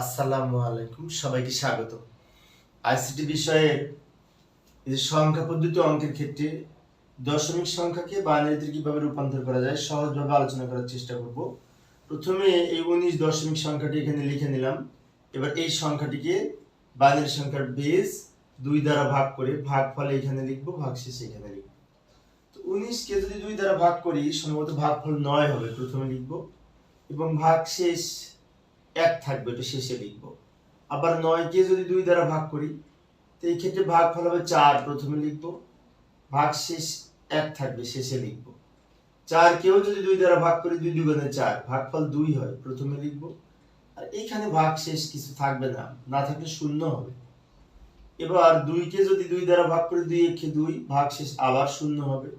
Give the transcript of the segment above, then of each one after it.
আসসালামু আলাইকুম, সবাইকে স্বাগত। আইসিটি বিষয়ের এই যে সংখ্যা পদ্ধতি অঙ্কের ক্ষেত্রে দশমিক সংখ্যাকে বাইনারিতে কীভাবে রূপান্তর করা যায় সহজভাবে আলোচনা করার চেষ্টা করব। প্রথমে এই উনিশ দশমিক সংখ্যাটি এখানে লিখে নিলাম। এবার এই সংখ্যাটিকে বাইনারি সংখ্যার বেস দুই দ্বারা ভাগ করে ভাগ ফলে এখানে লিখব ভাগ শেষে এখানে লিখব। তো উনিশকে যদি দুই দ্বারা ভাগ করি, সম্ভবত ভাগফল নয় হবে প্রথমে লিখব এবং ভাগ শেষ এক থাকবে, এটা শেষে লিখব। আবার নয়কে যদি দুই দ্বারা ভাগ করি, তো এই ক্ষেত্রে ভাগ ফল হবে চার প্রথমে লিখব। ভাগ শেষ এক থাকবে, শেষে লিখব। চার কেউ যদি দুই দ্বারা ভাগ করি, দুই দুগুণে চার, ভাগফল দুই হয়, প্রথমে লিখব। আর এইখানে ভাগ শেষ কিছু থাকবে না না থাকলে শূন্য হবে। এবার দুইকে যদি দুই দ্বারা ভাগ করি, দুই একে দুই, ভাগ শেষ আবার শূন্য হবে।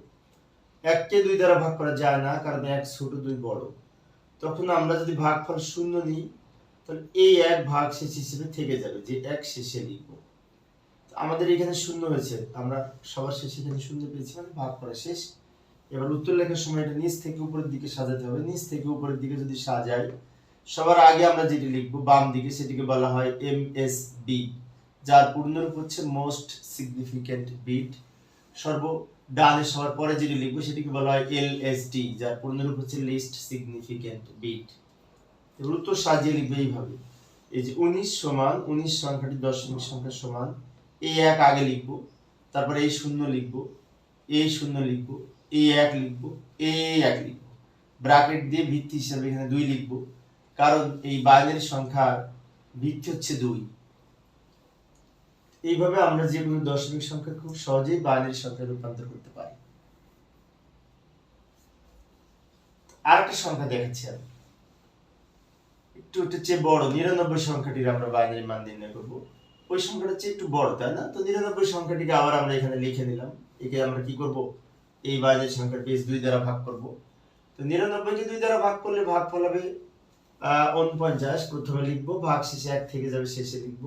এককে দুই দ্বারা ভাগ করা যায় না, কারণ এক ছোট, দুই বড়। তখন আমরা যদি ভাগফল শূন্য নিই তাহলে এই এক ভাগ শেষ হিসেবে থেকে যাবে, যে এক শেষে লিখব। আমাদের এখানে শূন্য হয়েছে আমরা সবার শেষে এখানে শূন্য পেয়েছি মানে ভাগ করা শেষ। এবার উত্তর লেখার সময় এটা নিচ থেকে উপরের দিকে সাজাতে হবে। নিচ থেকে উপরের দিকে যদি সাজাই, সবার আগে আমরা যেটি লিখব, বাম দিকে সেটিকে বলা হয় এম এস বি যার পূর্ণরূপ হচ্ছে মোস্ট সিগনিফিক্যান্ট বিট সর্ব ডানে সবার পরে যেটি লিখব, সেটিকে বলা হয় এল এস ডি যার পূর্ণরূপ হচ্ছে লিস্ট সিগনিফিক্যান্ট বিট উত্তর সাজিয়ে লিখবে এইভাবে এই যে উনিশ সমান, উনিশ সংখ্যাটি দশমিক সংখ্যা সমান এই এক আগে লিখব, তারপরে এই শূন্য লিখব এই শূন্য লিখব এই এক লিখব এই এক লিখব। ব্র্যাকেট দিয়ে ভিত্তি হিসাবে এখানে দুই লিখব, কারণ এই বাইনারি সংখ্যার ভিত্তি হচ্ছে দুই। এইভাবে আমরা যে কোনো দশমিক সংখ্যা খুব সহজেই বাইনারি সংখ্যায় রূপান্তর করতে পারি। আরেকটা সংখ্যা দেখাচ্ছি আমি। একটু একটু চেয়ে বড়, নিরানব্বই সংখ্যাটির আমরা বাইনারি মান নির্ণয় করব। ওই সংখ্যাটা চেয়ে একটু বড়, তাই না? তো নিরানব্বই সংখ্যাটিকে আবার আমরা এখানে লিখে নিলাম। একে আমরা কি করব? এই বাইনারি সংখ্যার বেশ দুই দ্বারা ভাগ করব। তো নিরানব্বইকে দুই দ্বারা ভাগ করলে ভাগ ফল হবে উনপঞ্চাশ। প্রথমে লিখব, ভাগ শেষে এক থেকে যাবে, শেষে লিখব।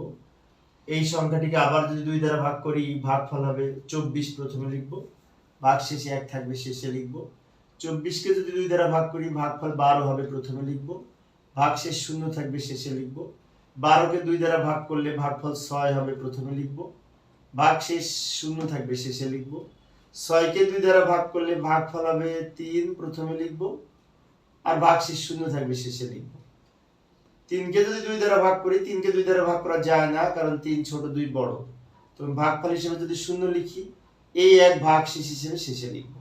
এই সংখ্যাটিকে আবার যদি দুই দ্বারা ভাগ করি ভাগ ফল হবে চব্বিশ। প্রথমে লিখব, ভাগ শেষে এক থাকবে, শেষে লিখব। চব্বিশকে যদি দুই দ্বারা ভাগ করি, ভাগফল বারো হবে, প্রথমে লিখব। ভাগ শেষ শূন্য থাকবে, শেষে লিখব। বারোকে দুই দ্বারা ভাগ করলে ভাগফল ছয় হবে, প্রথমে লিখব। ভাগ শেষ শূন্য থাকবে, শেষে লিখব। ছয়কে দুই দ্বারা ভাগ করলে ভাগফল হবে তিন, প্রথমে লিখব। আর ভাগ শেষ শূন্য থাকবে, শেষে লিখব। তিনকে যদি দুই দ্বারা ভাগ করি, তিনকে দুই দ্বারা ভাগ করা যায় না, কারণ তিন ছোট, দুই বড়। তো ভাগফল হিসেবে যদি শূন্য লিখি, এই এক ভাগ শেষ হিসেবে শেষে লিখব।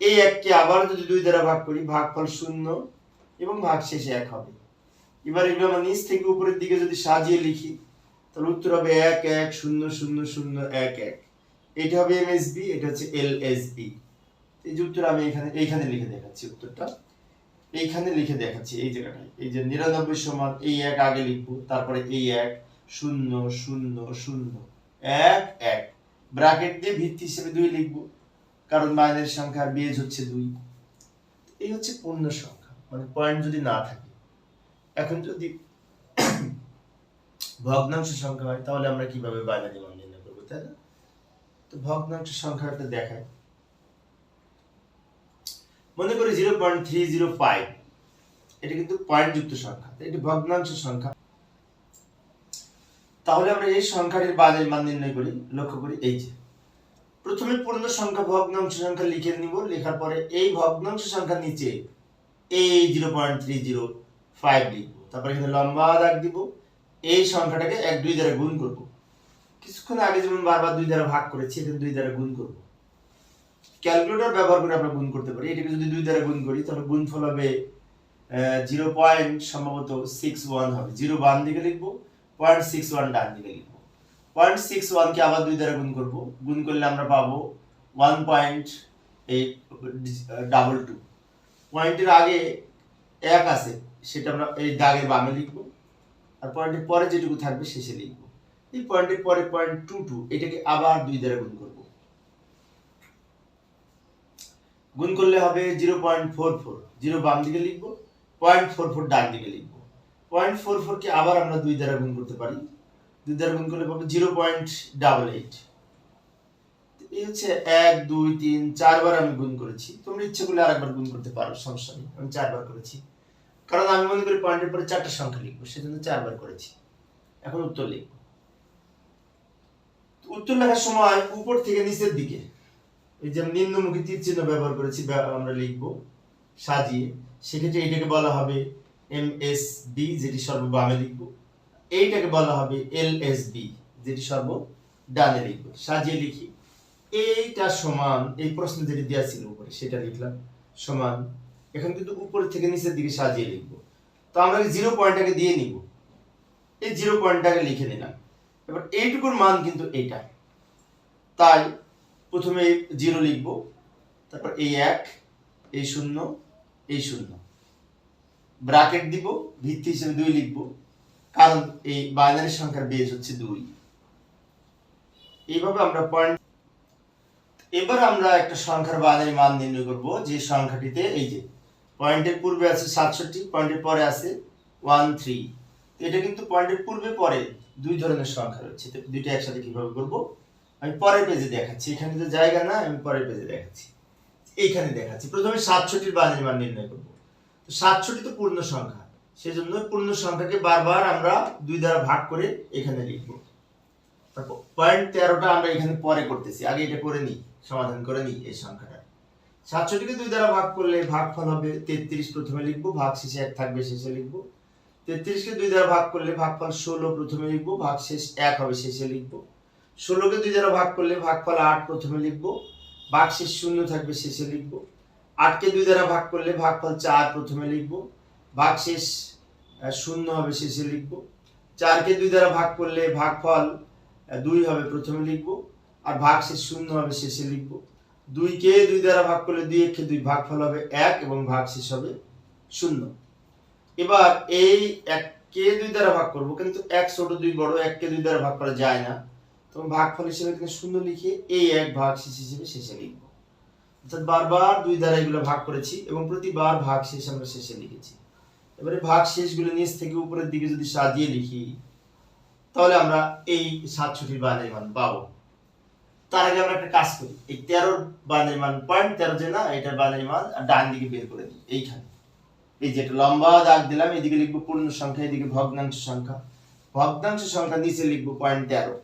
এই এককে আবার যদি দুই দ্বারা ভাগ করি, ভাগফল শূন্য এবং ভাগ শেষে এক হবে। এবার এগুলো আমরা নিচ থেকে উপরের দিকে যদি সাজিয়ে লিখি, তাহলে উত্তর হবে এক এক, শূন্য শূন্য শূন্য, এক এক। এটা হবে এম এস বি এটা হচ্ছে এল এস বি এই যে উত্তর আমি এখানে, এইখানে লিখে দেখাচ্ছি উত্তরটা। এইখানে লিখে দেখাচ্ছি এই জায়গাটায়। এই যে নিরানব্বই সমান এই এক আগে লিখব, তারপরে এই এক, শূন্য শূন্য শূন্য, এক এক। ব্র্যাকেট দিয়ে ভিত্তি হিসেবে দুই লিখব, কারণ বাইনের সংখ্যার বেজ হচ্ছে দুই। এই হচ্ছে পূর্ণ সংখ্যা। মানে পয়েন্ট যদি না থাকে। এখন যদি ভগ্নাংশ সংখ্যা হয়, তাহলে আমরা কীভাবে বাইনারি মান নির্ণয় করব, তাই না? তো ভগ্নাংশ সংখ্যাটা দেখায় মনে করি zero point three zero five এটা কিন্তু পয়েন্ট যুক্ত সংখ্যা এটি ভগ্নাংশ সংখ্যা। তাহলে আমরা এই সংখ্যাটির বাইনারি মান নির্ণয় করি, লক্ষ্য করি এই যে, প্রথমে পূর্ণ সংখ্যা ভগ্নাংশ সংখ্যা লিখে নিব, লেখার পরে এই ভগ্নাংশ সংখ্যা নিচে এই zero point three zero five লিখব। তারপরে এখানে লম্বা দাগ দিব। এই সংখ্যাটাকে এক দুই দ্বারা গুণ করব। কিছুক্ষণ আগে যেমন বারবার দুই দ্বারা ভাগ করেছি এখানে দুই দ্বারা গুণ করব। ক্যালকুলেটর ব্যবহার করে আমরা গুণ করতে পারি। এটাকে যদি দুই দ্বারা গুণ করি, তাহলে গুণফল হবে জিরো পয়েন্ট সম্ভবত সিক্স ওয়ান হবে। জিরো ওয়ান দিকে লিখব পয়েন্ট সিক্স ওয়ান ডান দিকে লিখব। পয়েন্ট সিক্স ওয়ানকে আবার দুই দ্বারা গুণ করব। গুণ করলে আমরা পাবো one point eight double two পয়েন্টের আগে এক আছে, সেটা আমরা এই দাগের বামে লিখব। আর পয়েন্টের পরে যেটুকু থাকবে শেষে লিখব। এই পয়েন্টের পরে পয়েন্ট টু টু এটাকে আবার দুই দ্বারা গুণ করব। গুণ করলে হবে zero point four four zero বাম দিকে লিখব পয়েন্ট ফোর ফোর ডান দিকে লিখব। পয়েন্ট ফোর ফোরকে আবার আমরা দুই দ্বারা গুণ করতে পারি। দুই দ্বারা গুণ করলে পাবো জিরো পয়েন্ট ডাবল এইট এই হচ্ছে এক, দুই, তিন, চারবার আমি গুণ করেছি। তোমরা ইচ্ছে করলে আরেকবার গুণ করতে পারো, সমস্যা নেই, আমি চারবার করেছি। কারণ আমি মনে করি পয়েন্টের পরে চারটা সংখ্যা লিখব, সেজন্য চারবার করেছি। এখন উত্তর লিখব। উত্তর লেখার সময় উপর থেকে নিচের দিকে, এই যে নিম্নমুখী তীর চিহ্ন ব্যবহার করেছি আমরা লিখব, সাজিয়ে। সেক্ষেত্রে এইটাকে বলা হবে এম এস বি, যেটি সর্ব বামে লিখব। এইটাকে বলা হবে এল এস বি, যেটি সর্ব ডানে লিখব। সাজিয়ে লিখি। এইটা সমান, এই প্রশ্ন যেটি দেওয়া ছিল উপরে, সেটা লিখলাম, সমান, এখন কিন্তু উপর থেকে নিচের দিকে সাজিয়ে লিখব। তো আমরা জিরো পয়েন্টটাকে দিয়ে নিব। এই জিরো পয়েন্টটাকে লিখে নিলাম। এবার এইটুকুর মান কিন্তু এইটা। তাই প্রথমে জিরো লিখব, তারপর এই এক, এই শূন্য এই শূন্য। ব্রাকেট দিব, ভিত্তি হিসেবে দুই লিখব, কারণ এই বাইনারি সংখ্যার বেজ হচ্ছে দুই। এইভাবে আমরা পয়েন্ট এবার আমরা একটা সংখ্যার বাইনারি মান নির্ণয় করব। যে সংখ্যাটিতে এই যে পয়েন্টের পূর্বে আছে সাতষট্টি পয়েন্টের পরে আছে ওয়ান থ্রি এটা কিন্তু পয়েন্টের পূর্বে পরে দুই ধরনের সংখ্যা রয়েছে। দুইটা একসাথে কীভাবে করব? আমি পরের পেজে দেখাচ্ছি। এখানে তো জায়গা না আমি পরের পেজে দেখাচ্ছি। এইখানে দেখাচ্ছি। প্রথমে সাতষট্টির বাইনারি মান নির্ণয় করব। তো সাতষট্টি তো পূর্ণ সংখ্যা। সেজন্য পূর্ণ সংখ্যাকে বারবার আমরা দুই দ্বারা ভাগ করে এখানে লিখব। পয়েন্ট তেরোটা আমরা এখানে পরে করতেছি। আগে এটা করে নিই। সমাধান করে নিই এই সংখ্যাটা। সাতষট্টিকে দুই দ্বারা ভাগ করলে ভাগফল হবে তেত্রিশ প্রথমে লিখব ভাগ শেষে এক থাকবে শেষে লিখব। তেত্রিশকে দুই দ্বারা ভাগ করলে ভাগফল ষোলো প্রথমে লিখব ভাগ শেষ এক হবে শেষে লিখব। ষোলোকে দুই দ্বারা ভাগ করলে ভাগফল আট প্রথমে লিখব। ভাগ শেষ শূন্য থাকবে শেষে লিখব। আটকে দুই দ্বারা ভাগ করলে ভাগফল চার প্রথমে লিখব। ভাগ শেষ শূন্য হবে শেষে লিখব। চারকে দুই দ্বারা ভাগ করলে ভাগফল আহ, দুই হবে প্রথমে লিখব। আর ভাগ শেষ শূন্য হবে শেষে লিখব। দুইকে দুই দ্বারা ভাগ করলে দুই একে দুই ভাগ ফল হবে এক এবং ভাগ শেষ হবে শূন্য। এবার এই এককে দুই দ্বারা ভাগ করব, কিন্তু এক ছোট, দুই বড়, এককে দুই দ্বারা ভাগ করা যায় না। তখন ভাগফল হিসেবে এখানে শূন্য লিখে এই এক ভাগ শেষ হিসেবে শেষে লিখব। অর্থাৎ বারবার দুই দ্বারা এগুলো ভাগ করেছি এবং প্রতিবার ভাগ শেষ আমরা শেষে লিখেছি। এবারে ভাগ শেষগুলো নিচ থেকে উপরের দিকে যদি সাজিয়ে লিখি, তাহলে আমরা এই সাতষট্টির বানের মান পাবো। তার আগে আমরা একটা কাজ করি। এই তেরোর বানের মান পয়েন্ট তেরো যে না, এটার বানের মান ডান দিকে বের করে দিই, এইখানে। এই যে একটা লম্বা দাগ দিলাম, এদিকে লিখব পূর্ণ সংখ্যা, এদিকে ভগ্নাংশ সংখ্যা। ভগ্নাংশ সংখ্যা নিচে লিখব পয়েন্ট তেরো।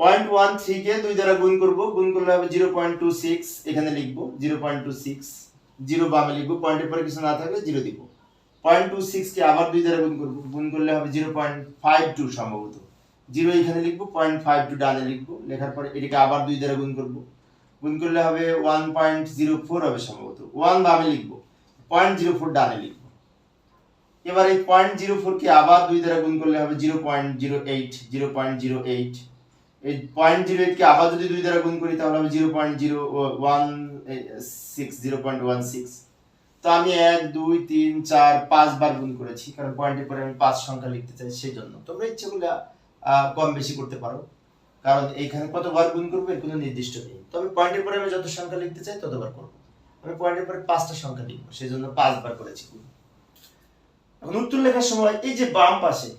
পয়েন্ট ওয়ান থ্রি কে দুই দ্বারা গুণ করব, গুণ করলে হবে জিরো পয়েন্ট টু সিক্স এখানে লিখব zero point two six zero বামে লিখব পয়েন্টের পরে কিছু না থাকলে জিরো দিব। পয়েন্ট টু সিক্স কে আবার দুই দ্বারা গুণ করব, গুণ করলে হবে জিরো পয়েন্ট ফাইভ টু সম্ভবত। জিরো এখানে লিখব পয়েন্ট ফাইভ টু ডানে লিখব, লেখার পরে এটাকে আবার দুই দ্বারা গুণ করব। গুণ করলে হবে ওয়ান পয়েন্ট জিরো ফোর হবে সম্ভবত। ওয়ান বামে লিখব পয়েন্ট জিরো ফোর ডানে লিখব। এবার এই পয়েন্ট জিরো ফোরকে আবার দুই দ্বারা গুণ করলে হবে zero point zero eight zero point zero eight এই পয়েন্ট জিরো এইটকে আবার যদি দুই দ্বারা গুণ করি তাহলে হবে zero point zero one six zero point one six তো আমি এক, দুই, তিন, চার পাঁচ বার গুণ করেছি, কারণ পয়েন্টের পরে আমি পাঁচ সংখ্যা লিখতে চাই সেই জন্য তোমরা ইচ্ছে করলে কম বেশি করতে পারো। কারণ এইখানে কতবার গুণ করব এর কোনো নির্দিষ্ট নেই। তবে পয়েন্টের পরে আমি যত সংখ্যা লিখতে চাই ততবার করব। আমি পয়েন্টের পরে পাঁচটা সংখ্যা লিখব সেই জন্য পাঁচবার করেছি। এখন উত্তর লেখার সময় এই যে বাম পাশে,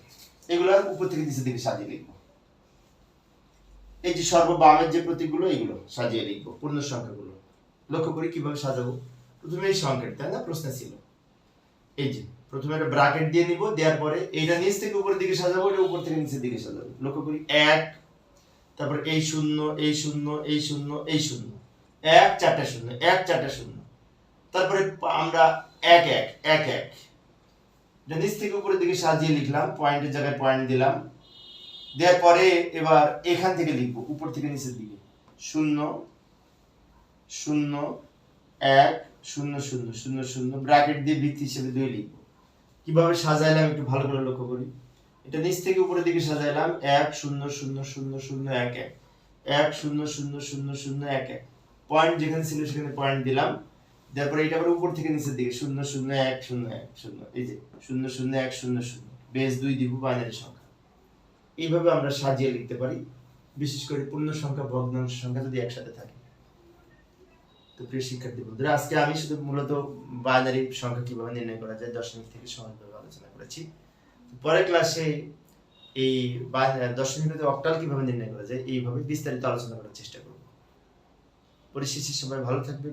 এগুলো উপর থেকে নিচের দিকে সাজিয়ে লিখব। এই যে সর্ব বামের যে প্রতীকগুলো এগুলো সাজিয়ে লিখব, পূর্ণ সংখ্যাগুলো। লক্ষ্য করি কীভাবে সাজাবো? প্রথমে এই সংখ্যাটি, তাই না? প্রশ্ন ছিল। এই যে প্রথমে একটা ব্রাকেট দিয়ে নিব, দেওয়ার পরে এইটা নিচ থেকে উপরের দিকে সাজাবো, এটা উপর থেকে নিচের দিকে সাজাবো। লক্ষ্য করি, এক, তারপর এই শূন্য এই শূন্য এই শূন্য এই শূন্য। এক, চারটা শূন্য, এক, চারটা শূন্য। তারপরে আমরা এক এক এক এক। এটা নিচ থেকে উপরের দিকে সাজিয়ে লিখলাম, পয়েন্টের জায়গায় পয়েন্ট দিলাম। দেওয়ার পরে এবার এখান থেকে লিখব, উপর থেকে নিচের দিকে। শূন্য শূন্য, এক, শূন্য শূন্য শূন্য শূন্য, ব্র্যাকেট দিয়ে বৃত্তি হিসেবে দুই লিখব। কীভাবে সাজাইলাম একটু ভালো করে লক্ষ্য করি। এটা নিচ থেকে উপরের দিকে সাজাইলাম, এক, শূন্য শূন্য শূন্য শূন্য, এক এক। এক, শূন্য শূন্য শূন্য শূন্য, এক এক। পয়েন্ট যেখানে ছিল সেখানে পয়েন্ট দিলাম। তারপরে এটা আবার উপর থেকে নিচের দিকে, শূন্য শূন্য, এক শূন্য এক, শূন্য। এই যে, শূন্য শূন্য, এক, শূন্য শূন্য। বেস দুই দিব বাইনারি সংখ্যা। এইভাবে আমরা সাজিয়ে লিখতে পারি। বিশেষ করে পূর্ণ সংখ্যা ভগ্নাংশ সংখ্যা যদি একসাথে থাকে। তো প্রিয় শিক্ষার্থী বন্ধুরা, আজকে আমি শুধু মূলত বাইনারি সংখ্যা কীভাবে নির্ণয় করা যায় দশমিক থেকে সহজভাবে আলোচনা করেছি। পরের ক্লাসে এই বা- দশমিক থেকে অক্টাল কীভাবে নির্ণয় করা যায়, এইভাবে বিস্তারিত আলোচনা করার চেষ্টা করব। পরিশেষে সবাই ভালো থাকবে